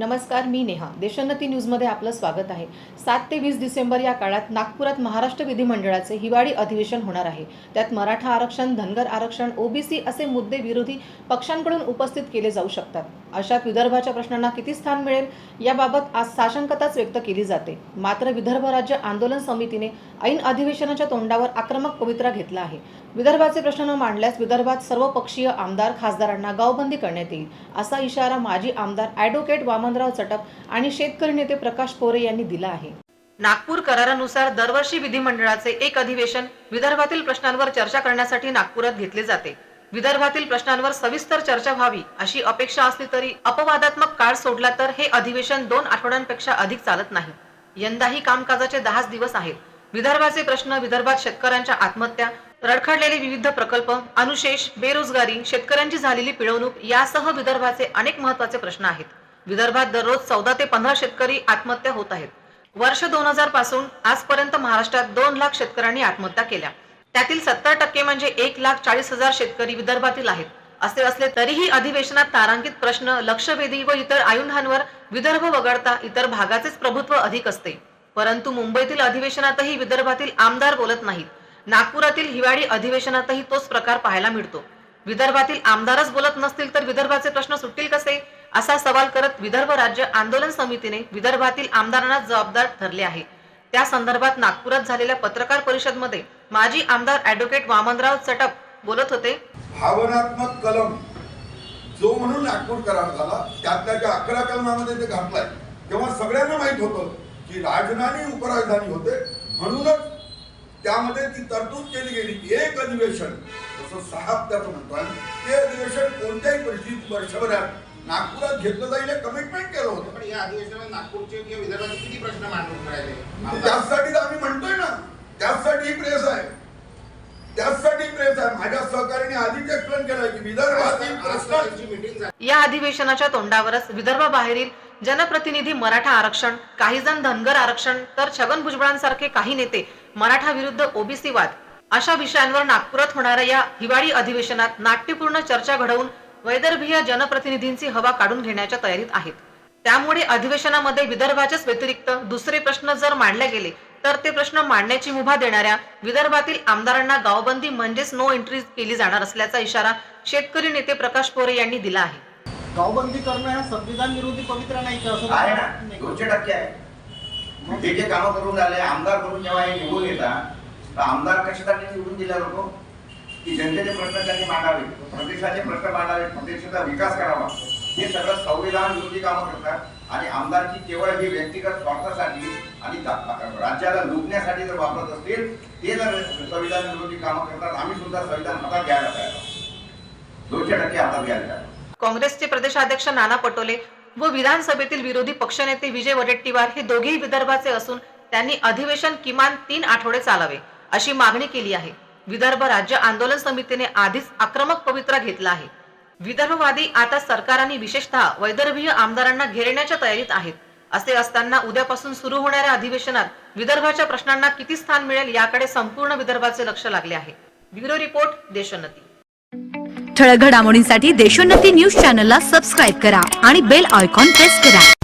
नमस्कार मी नेहा. देशोन्नती न्यूजमध्ये आपलं स्वागत आहे. सात ते वीस डिसेंबर या काळात नागपुरात महाराष्ट्र विधिमंडळाचे हिवाळी अधिवेशन होणार आहे. त्यात मराठा आरक्षण धनगर आरक्षण ओबीसी असे मुद्दे विरोधी पक्षांकडून उपस्थित केले जाऊ शकतात. अशात विदर्भाच्या प्रश्नांना किती स्थान मिळेल याबाबत आज साशंकताच व्यक्त केली जाते. मात्र विदर्भ राज्य आंदोलन समितीने ऐन अधिवेशनाच्या तोंडावर आक्रमक पवित्रा घेतला आहे. विदर्भाचे प्रश्न न मांडल्यास विदर्भात सर्वपक्षीय आमदार खासदारांना गावबंदी करण्यात येईल असा इशारा माजी आमदार ॲडव्होकेट वामनराव चटप आणि शेतकरी नेते प्रकाश पोरे यांनी दिला आहे. नागपूर करारानुसार दरवर्षी विधिमंडळाचे एक अधिवेशन विदर्भातील प्रश्नांवर चर्चा करण्यासाठी नागपुरात घेतले जाते. विदर्भातील प्रश्नांवर सविस्तर चर्चा व्हावी अशी अपेक्षा असली तरी अपवादात्मक काळ सोडला तर हे अधिवेशन दोन आठवड्यांपेक्षा अधिक चालत नाही. यंदाही कामकाजाचे दहाच दिवस आहेत. विदर्भाचे प्रश्न विदर्भात शेतकऱ्यांच्या आत्महत्या रडखडलेले विविध प्रकल्प अनुशेष बेरोजगारी शेतकऱ्यांची झालेली पिळवणूक यासह विदर्भाचे अनेक महत्त्वाचे प्रश्न आहेत. विदर्भात दररोज चौदा ते पंधरा शेतकरी आत्महत्या होत आहेत. वर्ष दोन हजारपासून आजपर्यंत महाराष्ट्रात दोन लाख शेतकऱ्यांनी आत्महत्या केल्या. त्यातील सत्तर टक्के म्हणजे एक लाख चाळीस हजार शेतकरी विदर्भातील आहेत. असे असले तरीही अधिवेशनात तारांकित प्रश्न लक्षवेधी व इतर आयुधांवर विदर्भ वगळता इतर भागाचेच प्रभुत्व अधिक असते. परंतु मुंबईतील अधिवेशनातही विदर्भातील आमदार बोलत नाहीत. नागपुरातील हिवाळी अधिवेशनातही तोच प्रकार पाहायला मिळतो. विदर्भातील आमदारच बोलत नसतील तर विदर्भाचे प्रश्न सुटतील कसे? असा सवाल करत विदर्भ राज्य आंदोलन समितीने विदर्भातील आमदारांना जबाबदार ठरले आहे. त्या संदर्भात नागपुरात झालेल्या पत्रकार परिषदमध्ये माजी आमदार ॲडव्होकेट वामनराव चटप बोलत होते. भावनात्मक कलम जो म्हणून नागपूर करार झाला त्यातल्या ज्या अकरा कलमामध्ये ते घातलाय. तेव्हा सगळ्यांना माहीत होतं की राजधानी उपराजधानी होते. म्हणूनच त्यामध्ये ती तरतूद केली गेली. एक अधिवेशन जसं सहा हप्त्याचं म्हणतो आणि ते अधिवेशन कोणत्याही परिस्थितीत वर्षभरात नागपुरात घेतलं जाईल कमिटमेंट केलं होतं. पण या अधिवेशनात नागपूरचे किंवा विदर्भाचे किती प्रश्न मांडून राहिले? त्याचसाठी आम्ही म्हणतोय ना त्याचसाठी ही प्रेस आहे. त्याचसाठी प्रेस आहे. माझ्या सहकार्याने आधीच एक्सप्लेन केलंय की विदर्भातील प्रश्न मीटिंग झाली. या अधिवेशनाच्या तोंडावरच विदर्भाबाहेरील जनप्रतिनिधी मराठा आरक्षण काही जण धनगर आरक्षण तर छगन भुजबळांसारखे काही नेते मराठा विरुद्ध ओबीसी वाद. अशा विषयांवर नागपुरात होणाऱ्या या हिवाळी अधिवेशनात नाट्यपूर्ण चर्चा घडवून वैदर्भीय जनप्रतिनिधींची हवा काढून घेण्याच्या तयारीत आहेत. त्यामुळे अधिवेशनामध्ये विदर्भाच्याच व्यतिरिक्त दुसरे प्रश्न जर मांडले गेले तर ते प्रश्न मांडण्याची मुभा देणाऱ्या विदर्भातील आमदारांना गावबंदी म्हणजेच नो एंट्री केली जाणार असल्याचा इशारा शेतकरी नेते प्रकाश पोरे यांनी दिला आहे. गावबंदी करणं हा संविधान विरोधी पवित्रा नाही का? असं आहे ना. नाही. दोनशे टक्के आहे. जे जे कामं करून आले आमदार म्हणून जेव्हा हे निवडून येतात तर आमदार कशासाठी निवडून दिला लोक? की जनतेचे प्रश्न त्यांनी मांडावे देशाचे प्रश्न मांडावे प्रदेशाचा विकास करावा. हे सगळं संविधान विरोधी कामं करतात आणि आमदारची केवळ ही व्यक्तिगत स्वार्थासाठी आणि राज्याला लुटण्यासाठी जर वापरत असतील ते जर संविधान विरोधी कामं करतात आम्ही सुद्धा संविधान हातात घ्यायला पाहिजे दोनशे टक्के हातात घ्यायला काँग्रेसचे प्रदेशाध्यक्ष नाना पटोले व विधानसभेतील विरोधी पक्षनेते विजय वडेट्टीवार हे दोघेही विदर्भाचे असून त्यांनी अधिवेशन किमान तीन आठवडे चालावे अशी मागणी केली आहे. विदर्भ राज्य आंदोलन समितीने आधीच आक्रमक पवित्रा घेतला आहे. विदर्भवादी आता सरकारांनी विशेषतः वैदर्भीय आमदारांना घेरण्याच्या तयारीत आहेत. असे असताना उद्यापासून सुरू होणाऱ्या अधिवेशनात विदर्भाच्या प्रश्नांना किती स्थान मिळेल याकडे संपूर्ण विदर्भाचे लक्ष लागले आहे. Bureau report Deshonnati. ठळक घडामोडींसाठी देशोन्नती न्यूज चॅनलला सबस्क्राईब करा आणि बेल आयकॉन प्रेस करा.